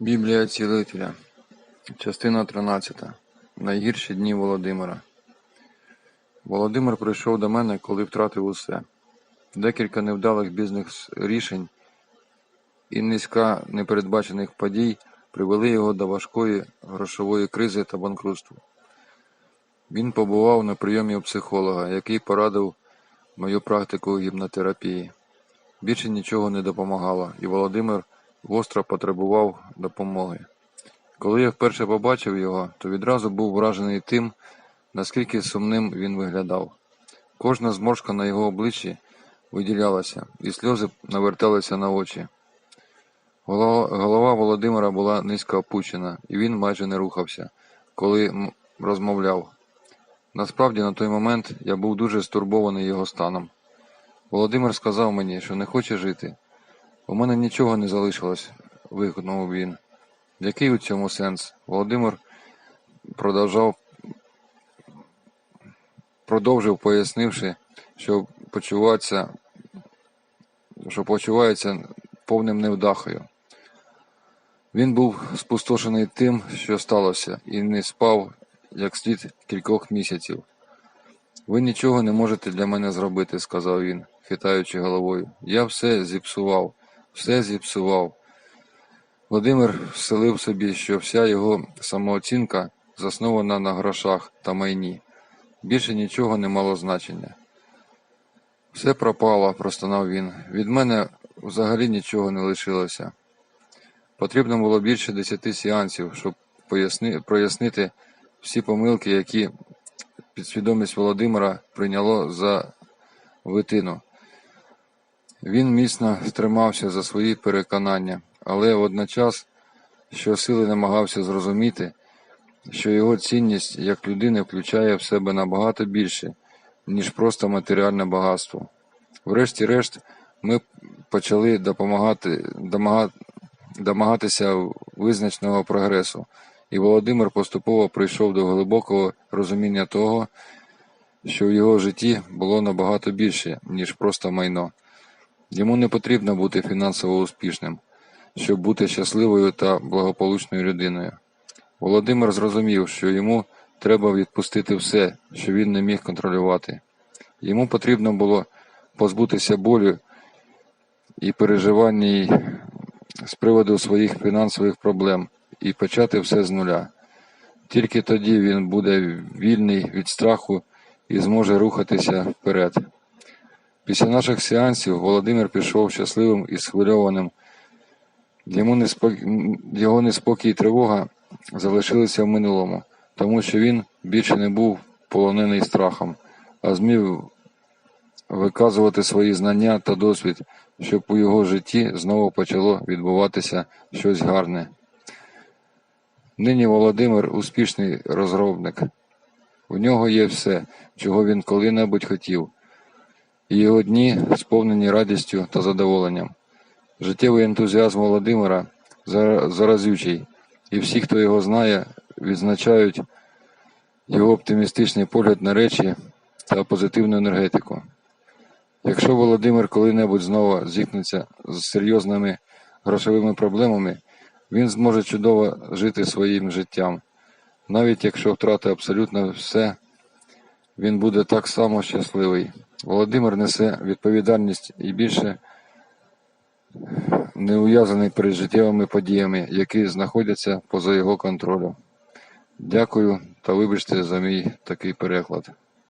Біблія цілителя. Частина 13. Найгірші дні Володимира. Володимир прийшов до мене, коли втратив усе. Декілька невдалих бізнес рішень і низка непередбачених подій привели його до важкої грошової кризи та банкрутства. Він побував на прийомі у психолога, який порадив мою практику гіпнотерапії. Більше нічого не допомагало, і Володимир гостро потребував допомоги. Коли я вперше побачив його, то відразу був вражений тим, наскільки сумним він виглядав. Кожна зморшка на його обличчі виділялася, і сльози наверталися на очі. Голова Володимира була низько опущена, і він майже не рухався, коли розмовляв. Насправді, на той момент я був дуже стурбований його станом. Володимир сказав мені, що не хоче жити. У мене нічого не залишилось, вигукнув він. Який у цьому сенс? Володимир продовжав, продовжив, пояснивши, що почувається, що почувається повним невдахою. Він був спустошений тим, що сталося, і не спав як слід кількох місяців. Ви нічого не можете для мене зробити, сказав він, хитаючи головою. Я все зіпсував, все зіпсував. Володимир вселив собі, що вся його самооцінка заснована на грошах та майні. Більше нічого не мало значення. Все пропало, простонав він. Від мене взагалі нічого не лишилося. Потрібно було більше десяти сеансів, щоб поясни, прояснити всі помилки, які підсвідомість Володимира прийняло за витину. Він міцно тримався за свої переконання, але водночас щосили намагався зрозуміти, що його цінність як людини включає в себе набагато більше, ніж просто матеріальне багатство. Врешті-решт, ми почали допомагати, домага- домагатися визначеного прогресу, і Володимир поступово прийшов до глибокого розуміння того, що в його житті було набагато більше, ніж просто майно. Йому не потрібно бути фінансово успішним, щоб бути щасливою та благополучною людиною. Володимир зрозумів, що йому треба відпустити все, що він не міг контролювати. Йому потрібно було позбутися болю і переживань й з приводу своїх фінансових проблем і почати все з нуля. Тільки тоді він буде вільний від страху і зможе рухатися вперед. Після наших сеансів Володимир пішов щасливим і схвильованим. Йому неспокій, його неспокій і тривога залишилися в минулому, тому що він більше не був полонений страхом, а змів виказувати свої знання та досвід, щоб у його житті знову почало відбуватися щось гарне. Нині Володимир успішний розробник. У нього є все, чого він коли-небудь хотів, його дні сповнені радістю та задоволенням. Життєвий ентузіазм Володимира заразючий, і всі, хто його знає, відзначають його оптимістичний погляд на речі та позитивну енергетику. Якщо Володимир коли-небудь знову зіткнеться з серйозними грошовими проблемами, він зможе чудово жити своїм життям. Навіть якщо втратить абсолютно все, він буде так само щасливий. Володимир несе відповідальність і більше не ув'язаний перед життєвими подіями, які знаходяться поза його контролем. Дякую та вибачте за мій такий переклад.